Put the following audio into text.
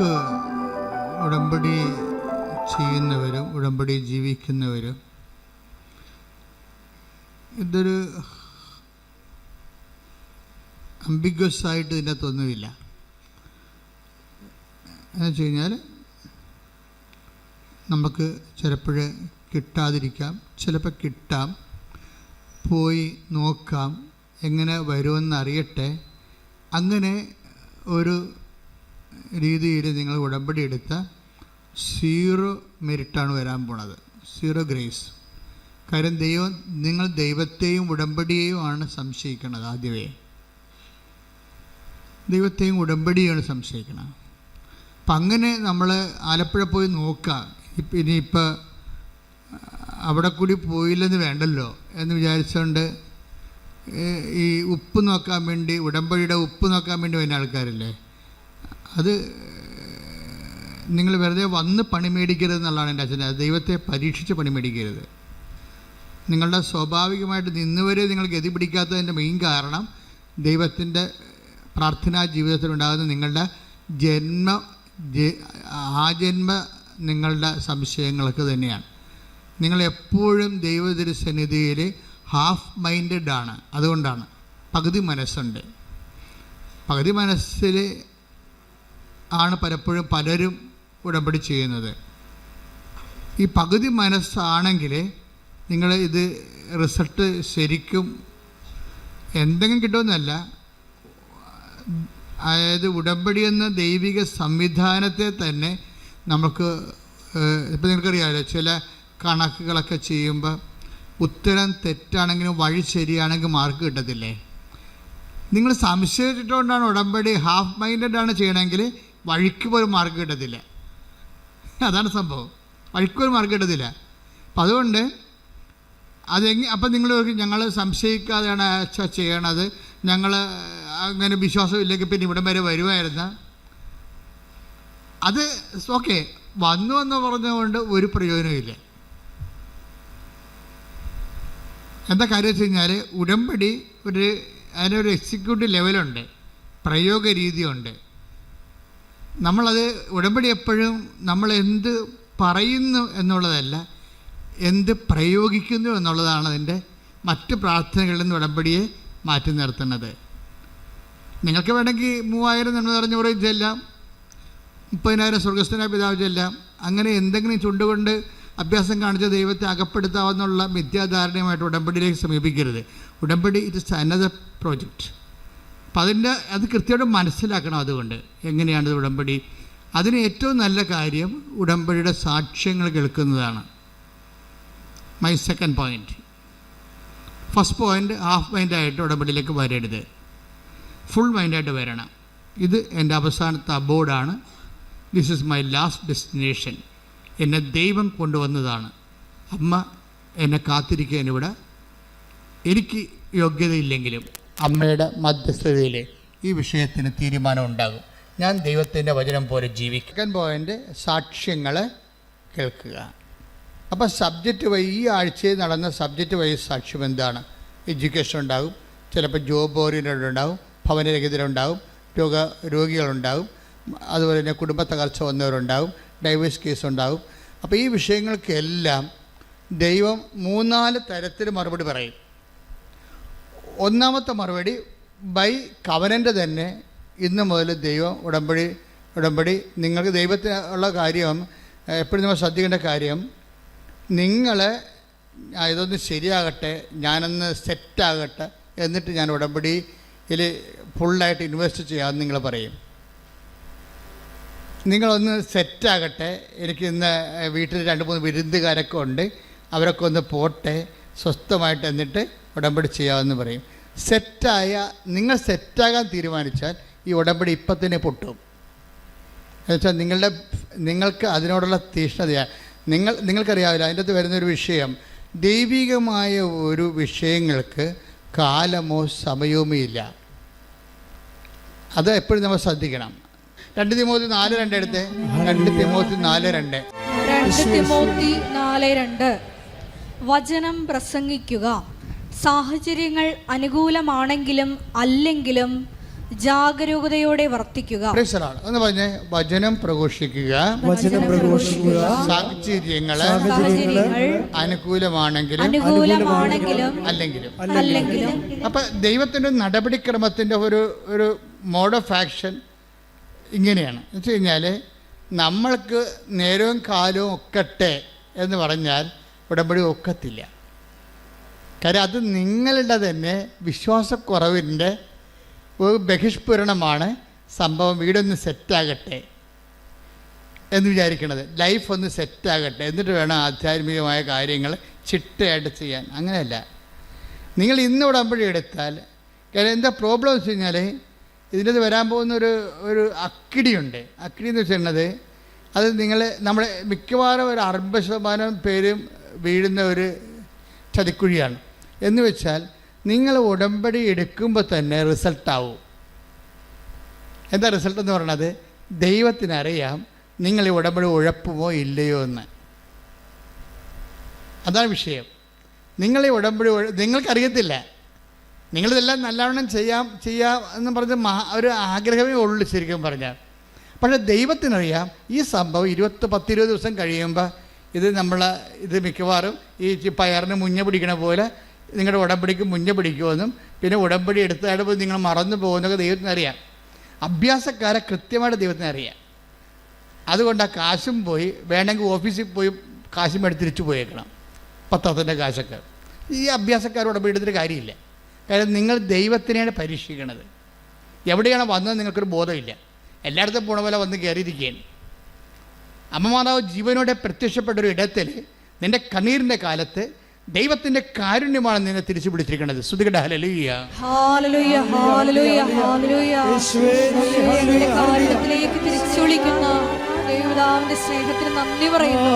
നമുക്ക് ഉടമ്പടി ചെയ്യുന്നവരും ഉടമ്പടി ജീവിക്കുന്നവരും ഇതൊരു അംബിഗ്വസ് ആയിട്ട് ഇതിനകത്തൊന്നുമില്ല എന്ന് വെച്ച് കഴിഞ്ഞാൽ നമുക്ക് ചിലപ്പോൾ കിട്ടാതിരിക്കാം ചിലപ്പോൾ കിട്ടാം പോയി നോക്കാം എങ്ങനെ വരുമെന്ന് അറിയട്ടെ അങ്ങനെ ഒരു രീതിയിൽ നിങ്ങൾ ഉടമ്പടി എടുത്ത സീറോ മെരിറ്റാണ് വരാൻ പോണത്. Zero grace. കാര്യം ദൈവം നിങ്ങൾ ദൈവത്തെയും ഉടമ്പടിയെയും ആണ് സംശയിക്കണത് ആദ്യമേ. ദൈവത്തെയും ഉടമ്പടിയാണ് സംശയിക്കണം. അപ്പം അങ്ങനെ നമ്മൾ ആലപ്പുഴ പോയി നോക്കുക ഇനിയിപ്പോൾ അവിടെ കൂടി പോയില്ലെന്ന് വേണ്ടല്ലോ എന്ന് വിചാരിച്ചുകൊണ്ട് ഈ ഉപ്പ് നോക്കാൻ വേണ്ടി ഉടമ്പടിയുടെ ഉപ്പ് നോക്കാൻ വേണ്ടി വരുന്ന ആൾക്കാരില്ലേ? അത് നിങ്ങൾ വെറുതെ വന്ന് പണി മേടിക്കരുത് എന്നുള്ളതാണ് എന്റെ അച്ഛന്റെ ദൈവത്തെ പരീക്ഷിച്ച് പണി മേടിക്കരുത്. നിങ്ങളുടെ സ്വാഭാവികമായിട്ട് നിന്നുവരെ നിങ്ങൾ ഗതി പിടിക്കാത്തതിന്റെ മെയിൻ കാരണം ദൈവത്തിന്റെ പ്രാർത്ഥനാ ജീവിതത്തിലുണ്ടാകുന്ന നിങ്ങളുടെ ജന്മ ആ ജന്മ നിങ്ങളുടെ സംശയങ്ങളൊക്കെ തന്നെയാണ്. നിങ്ങൾ എപ്പോഴും ദൈവത്തിന്റെ സന്നിധിയിൽ ഹാഫ് മൈൻഡഡ് ആണ്. അതുകൊണ്ടാണ്. പകുതി മനസ്സുണ്ട്. പകുതി മനസ്സിൽ ആണ് പലപ്പോഴും പലരും ഉടമ്പടി ചെയ്യുന്നത്. ഈ പകുതി മനസ്സാണെങ്കിൽ നിങ്ങൾ ഇത് റിസൾട്ട് ശരിക്കും എന്തെങ്കിലും കിട്ടുമെന്നല്ല. അതായത് ഉടമ്പടി എന്ന ദൈവിക സംവിധാനത്തെ തന്നെ നമുക്ക് ഇപ്പം നിങ്ങൾക്കറിയാമല്ലോ ചില കണക്കുകളൊക്കെ ചെയ്യുമ്പോൾ ഉത്തരം തെറ്റാണെങ്കിലും വഴി ശരിയാണെങ്കിൽ മാർക്ക് കിട്ടത്തില്ലേ? നിങ്ങൾ സംശയിച്ചിട്ടുകൊണ്ടാണ് ഉടമ്പടി ഹാഫ് മൈൻഡഡ് ആണ് ചെയ്യണമെങ്കിൽ വഴിക്ക് പോലും മാർക്ക് കിട്ടത്തില്ല. അതാണ് സംഭവം. വഴിക്ക് പോലും മാർക്ക് കിട്ടത്തില്ല. അപ്പം അതുകൊണ്ട് അതെങ്ങി അപ്പം നിങ്ങൾ ഞങ്ങൾ സംശയിക്കാതെയാണ് ചെയ്യണത്. ഞങ്ങൾ അങ്ങനെ വിശ്വാസമില്ലെങ്കിൽ പിന്നെ ഇവിടം വരെ വരുമായിരുന്ന. അത് ഓക്കെ വന്നു എന്ന് പറഞ്ഞുകൊണ്ട് ഒരു പ്രയോജനമില്ല എന്താ കാര്യം വെച്ച് കഴിഞ്ഞാൽ ഉടമ്പടി ഒരു അതിനൊരു എക്സിക്യൂട്ടീവ് ലെവലുണ്ട് പ്രയോഗ രീതിയുണ്ട് നമ്മളത് ഉടമ്പടി എപ്പോഴും നമ്മൾ എന്ത് പറയുന്നു എന്നുള്ളതല്ല എന്ത് പ്രയോഗിക്കുന്നു എന്നുള്ളതാണ് അതിന്റെ മറ്റ് പ്രാർത്ഥനകളിൽ നിന്ന് ഉടമ്പടിയെ മാറ്റി നിർത്തുന്നത്. നിങ്ങൾക്ക് വേണമെങ്കിൽ മൂവായിരം നന്മ നിറഞ്ഞൂറ് ചെല്ലാം മുപ്പതിനായിരം സ്വർഗസ്ഥനായ പിതാവ് ചെല്ലാം അങ്ങനെ എന്തെങ്കിലും ചുണ്ടുകൊണ്ട് അഭ്യാസം കാണിച്ച ദൈവത്തെ അകപ്പെടുത്താവുന്നുള്ള മിഥ്യാധാരണയുമായിട്ട് ഉടമ്പടിയിലേക്ക് സമീപിക്കരുത്. ഉടമ്പടി ഇറ്റ് ഇസ് അനദർ പ്രോജക്റ്റ് അപ്പം അതിന്റെ അത് കൃത്യമായിട്ട് മനസ്സിലാക്കണം അതുകൊണ്ട് എങ്ങനെയാണ് ഉടമ്പടി. അതിന് ഏറ്റവും നല്ല കാര്യം ഉടമ്പടിയുടെ സാക്ഷ്യങ്ങൾ കേൾക്കുന്നതാണ്. My second point first point half മൈൻഡായിട്ട് ഉടമ്പടിയിലേക്ക് വരരുത്. ഫുൾ മൈൻഡായിട്ട് വരണം. ഇത് എന്റെ അവസാനത്തെ അബോർഡാണ് this is my last destination എന്നെ ദൈവം കൊണ്ടുവന്നതാണ്. അമ്മ എന്നെ കാത്തിരിക്കാൻ ഇവിടെ. എനിക്ക് യോഗ്യതയില്ലെങ്കിലും. അമ്മയുടെ മധ്യസ്ഥതയിൽ ഈ വിഷയത്തിന് തീരുമാനം ഉണ്ടാകും. ഞാൻ ദൈവത്തിന്റെ വചനം പോലെ ജീവിക്കാൻ പോയിന്റ് സാക്ഷ്യങ്ങൾ കേൾക്കുക. അപ്പോൾ സബ്ജക്റ്റ് വൈ ഈ ആഴ്ചയിൽ നടന്ന സബ്ജക്റ്റ് വൈ സാക്ഷ്യം എന്താണ്? എഡ്യൂക്കേഷൻ ഉണ്ടാകും. ചിലപ്പോൾ ജോബ് ഓറിയന്റഡ് ഉണ്ടാകും. ഭവനരഹിതരുണ്ടാകും. രോഗ രോഗികളുണ്ടാകും. അതുപോലെ തന്നെ കുടുംബ തകർച്ച വന്നവരുണ്ടാകും. ഡൈവേഴ്സ് കേസ് ഉണ്ടാകും. അപ്പോൾ ഈ വിഷയങ്ങൾക്കെല്ലാം ദൈവം മൂന്നാൽ തരത്തിൽ മറുപടി പറയും. ഒന്നാമത്തെ മറുപടി ബൈ കവനന്റെ തന്നെ ഇന്ന് മുതൽ ദൈവം ഉടമ്പടി ഉടമ്പടി നിങ്ങൾക്ക് ദൈവത്തിനുള്ള കാര്യം എപ്പോഴും നമ്മൾ ശ്രദ്ധിക്കേണ്ട കാര്യം നിങ്ങൾ ഇതൊന്ന് ശരിയാകട്ടെ ഞാനൊന്ന് സെറ്റാകട്ടെ എന്നിട്ട് ഞാൻ ഉടമ്പടിയിൽ ഫുള്ളായിട്ട് ഇൻവെസ്റ്റ് ചെയ്യാമെന്ന് നിങ്ങൾ പറയും. നിങ്ങളൊന്ന് സെറ്റാകട്ടെ. എനിക്ക് ഇന്ന് വീട്ടിൽ രണ്ട് മൂന്ന് വിരുന്നുകാരൊക്കെ ഉണ്ട്. അവരൊക്കെ ഒന്ന് പോട്ടെ സ്വസ്ഥമായിട്ട് എന്നിട്ട് ഉടമ്പടി ചെയ്യാമെന്ന് പറയും. സെറ്റായ നിങ്ങൾ സെറ്റാകാൻ തീരുമാനിച്ചാൽ ഈ ഉടമ്പടി ഇപ്പം തന്നെ പൊട്ടും. എന്നുവെച്ചാൽ നിങ്ങളുടെ നിങ്ങൾക്ക് അതിനോടുള്ള തീഷ്ണതയാണ് നിങ്ങൾ നിങ്ങൾക്കറിയാവില്ല അതിന്റെ അകത്ത് വരുന്നൊരു വിഷയം ദൈവികമായ ഒരു വിഷയങ്ങൾക്ക് കാലമോ സമയവുമേ ഇല്ല. അത് എപ്പോഴും നമ്മൾ ശ്രദ്ധിക്കണം. രണ്ട് തിമോത്തി നാല് രണ്ട് എടുത്തേ. രണ്ട് തിമോത്തി നാല് രണ്ട്. രണ്ട് തിമോത്തി നാല് രണ്ട്. വചനം പ്രസംഗിക്കുക. സാഹചര്യങ്ങൾ അനുകൂലമാണെങ്കിലും അല്ലെങ്കിലും ജാഗരൂകതയോടെ വർത്തിക്കുക. എന്ന് പറഞ്ഞ് വചനം പ്രഘോഷിക്കുക. വചനം പ്രഘോഷിക്കുക. സാഹചര്യങ്ങൾ സാഹചര്യങ്ങൾ അനുകൂലമാണെങ്കിലും അനുകൂലമാണെങ്കിലും അല്ലെങ്കിലും. അല്ലെങ്കിലും ദൈവത്തിന്റെ നടപടിക്രമത്തിന്റെ ഒരു ഒരു മോഡ് ഓഫ് ആക്ഷൻ ഇങ്ങനെയാണ്. എന്ന് വെച്ച് കഴിഞ്ഞാൽ നമ്മൾക്ക് നേരവും കാലവും ഒക്കട്ടെ എന്ന് പറഞ്ഞാൽ ഉടമ്പടി ഒക്കത്തില്ല. കാര്യം അത് നിങ്ങളുടെ തന്നെ വിശ്വാസക്കുറവിന്റെ ഒരു ബഹിഷ്പുരണമാണ് സംഭവം. വീടൊന്ന് സെറ്റാകട്ടെ എന്ന് വിചാരിക്കണത്. ലൈഫ് ഒന്ന് സെറ്റാകട്ടെ. എന്നിട്ട് വേണം ആധ്യാത്മികമായ കാര്യങ്ങൾ ചിട്ടയായിട്ട് ചെയ്യാൻ. അങ്ങനെയല്ല. നിങ്ങൾ ഇന്ന് ഉടമ്പടി എടുത്താൽ കാര്യം എന്താ പ്രോബ്ലം വെച്ച് കഴിഞ്ഞാൽ ഇതിനകത്ത് വരാൻ പോകുന്ന ഒരു ഒരു അക്കിടിയുണ്ട്. അക്കിടി എന്ന് വെച്ചിട്ടുള്ളത് അത് നിങ്ങൾ നമ്മളെ മിക്കവാറും ഒരു അറുപത് ശതമാനം പേരും വീഴുന്ന ഒരു ചതിക്കുഴിയാണ്. എന്ന് വെച്ചാൽ നിങ്ങൾ ഉടമ്പടി എടുക്കുമ്പോൾ തന്നെ റിസൾട്ടാവും എന്താ റിസൾട്ട് എന്ന് പറയുന്നത് ദൈവത്തിനറിയാം നിങ്ങൾ ഈ ഉടമ്പടി ഉഴപ്പുമോ ഇല്ലയോ എന്ന്. അതാണ് വിഷയം. നിങ്ങൾ ഈ ഉടമ്പടി നിങ്ങൾക്കറിയത്തില്ല. നിങ്ങളിതെല്ലാം നല്ലവണ്ണം ചെയ്യാം ചെയ്യാം എന്ന് പറഞ്ഞ് മഹാ ഒരു ആഗ്രഹമേ ഉള്ളൂ ശരിക്കും പറഞ്ഞാൽ. പക്ഷേ ദൈവത്തിനറിയാം ഈ സംഭവം ഇരുപത്തി പത്തിരുപത് ദിവസം കഴിയുമ്പോൾ ഇത് നമ്മൾ ഇത് മിക്കവാറും ഈ പയറിന് മുഞ്ഞ പിടിക്കണ പോലെ നിങ്ങളുടെ ഉടമ്പടിക്ക് മുന്നേ പിടിക്കുമെന്നും പിന്നെ ഉടമ്പടി എടുത്താടുമ്പോൾ നിങ്ങൾ മറന്നു പോകുന്നൊക്കെ ദൈവത്തിന് അറിയാം. അഭ്യാസക്കാരെ കൃത്യമായിട്ട് ദൈവത്തിന് അറിയാം. അതുകൊണ്ട് ആ കാശും പോയി വേണമെങ്കിൽ ഓഫീസിൽ പോയി കാശും എടുത്ത് തിരിച്ചു പോയേക്കണം. പത്രത്തിന്റെ കാശൊക്കെ. ഈ അഭ്യാസക്കാരോട് എടുത്തിട്ട് കാര്യമില്ല. കാര്യം നിങ്ങൾ ദൈവത്തിനെയാണ് പരീക്ഷിക്കണത് എവിടെയാണ് വന്നത് നിങ്ങൾക്കൊരു ബോധമില്ല. എല്ലായിടത്തും പോണ പോലെ വന്ന് കയറിയിരിക്കുകയാണ്. അമ്മമാതാവ് ജീവനോടെ പ്രത്യക്ഷപ്പെട്ട ഒരു ഇടത്തിൽ നിന്റെ കണ്ണീരിന്റെ കാലത്ത് ദൈവത്തിന്റെ കാരുണ്യമാണ് നിന്നെ തിരിച്ചു പിടിച്ചിരിക്കുന്നത്. ശ്രുതികട ഹലലുയ്യ കാരുണ്യത്തിലേക്ക് തിരിച്ചു വിളിക്കുന്ന ദൈവതാവിന്റെ സ്നേഹത്തിന് നന്ദി പറയുന്നു.